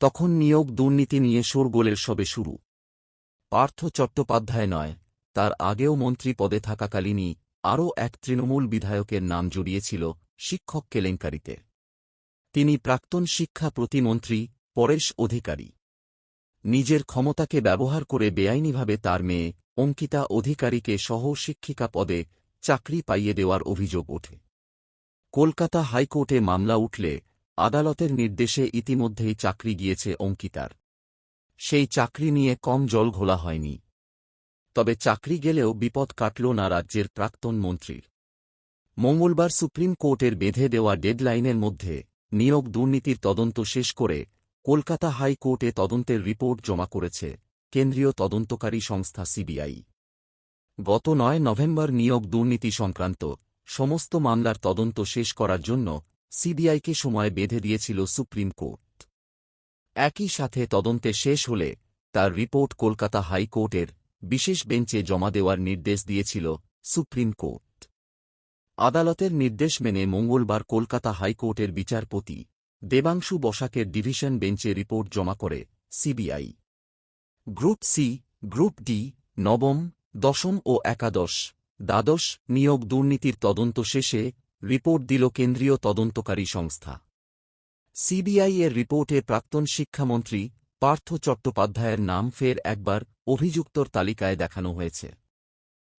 তখন নিয়োগ দুর্নীতি নিয়ে শোরগোলের সবে শুরু। পার্থ চট্টোপাধ্যায় নয়, তার আগেও মন্ত্রী পদে থাকাকালীনই আরও এক তৃণমূল বিধায়কের নাম জড়িয়েছিল শিক্ষক কেলেঙ্কারিতে। তিনি প্রাক্তন শিক্ষা প্রতিমন্ত্রী, পরেশ অধিকারী। নিজের ক্ষমতাকে ব্যবহার করে বেআইনিভাবে তার মেয়ে অঙ্কিতা অধিকারীকে সহ শিক্ষিকা পদে চাকরি পাইয়ে দেওয়ার অভিযোগ ওঠে। কলকাতা হাইকোর্টে মামলা উঠলে আদালতের নির্দেশে ইতিমধ্যেই চাকরি গিয়েছে অঙ্কিতার। সেই চাকরি নিয়ে কম জল ঘোলা হয়নি। তবে চাকরি গেলেও বিপদ কাটল না রাজ্যের প্রাক্তন মন্ত্রীর। মঙ্গলবার সুপ্রিম কোর্টের বেঁধে দেওয়া ডেডলাইনের মধ্যে নিয়োগ দুর্নীতির তদন্ত শেষ করে কলকাতা হাইকোর্টে তদন্তের রিপোর্ট জমা করেছে কেন্দ্রীয় তদন্তকারী সংস্থা সিবিআই। গত নয় নভেম্বর নিয়োগ দুর্নীতি সংক্রান্ত সমস্ত মামলার তদন্ত শেষ করার জন্য সিবিআইকে সময় বেঁধে দিয়েছিল সুপ্রিম কোর্ট। একই সাথে তদন্তে শেষ হলে তার রিপোর্ট কলকাতা হাইকোর্টের বিশেষ বেঞ্চে জমা দেওয়ার নির্দেশ দিয়েছিল সুপ্রিম কোর্ট। আদালতের নির্দেশ মেনে মঙ্গলবার কলকাতা হাইকোর্টের বিচারপতি দেবাংশু বসাকের ডিভিশন বেঞ্চে রিপোর্ট জমা করে CBI. Group C, group D, নবম, দশম ও একাদশ, দ্বাদশ নিয়োগ দুর্নীতির তদন্ত শেষে রিপোর্ট দিল কেন্দ্রীয় তদন্তকারী সংস্থা। সিবিআই এর রিপোর্টে প্রাক্তন শিক্ষামন্ত্রী পার্থ চট্টোপাধ্যায়ের নাম ফের একবার অভিযুক্তর তালিকায় দেখানো হয়েছে।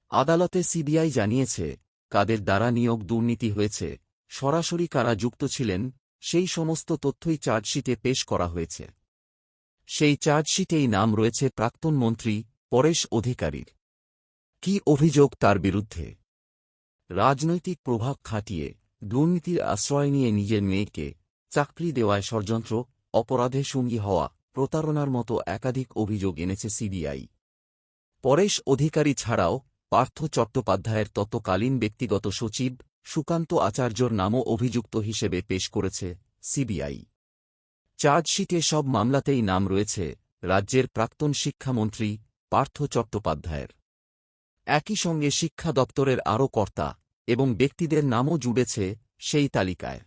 আদালতে সিবিআই জানিয়েছে, কাদের দ্বারা নিয়োগ দুর্নীতি হয়েছে, সরাসরি কারা যুক্ত ছিলেন, সেই সমস্ত তথ্যই চার্জশিটে পেশ করা হয়েছে। সেই চার্জশিটেই নাম রয়েছে প্রাক্তন মন্ত্রী পরেশ অধিকারীর। কি অভিযোগ তার বিরুদ্ধে? রাজনৈতিক প্রভাব খাটিয়ে দুর্নীতির আশ্রয় নিয়ে নিজের মেয়েকে চাকরি দেওয়ায় ষড়যন্ত্র অপরাধে সঙ্গী হওয়া প্রতারণার মতো একাধিক অভিযোগ এনেছে সিবিআই। পরেশ অধিকারী ছাড়াও পার্থ চট্টোপাধ্যায়ের তৎকালীন ব্যক্তিগত সচিব সুকান্ত আচার্যর নামও অভিযুক্ত হিসেবে পেশ করেছে সিবিআই। চার্জশিটে সব মামলাতেই নাম রয়েছে রাজ্যের প্রাক্তন শিক্ষামন্ত্রী পার্থ চট্টোপাধ্যায়ের। একই সঙ্গে শিক্ষা দপ্তরের আরও কর্তা এবং ব্যক্তিদের নামও জুড়েছে সেই তালিকায়।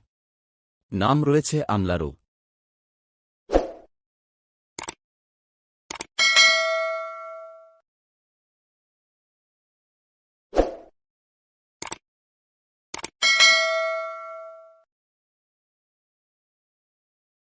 নাম রয়েছে আমলারও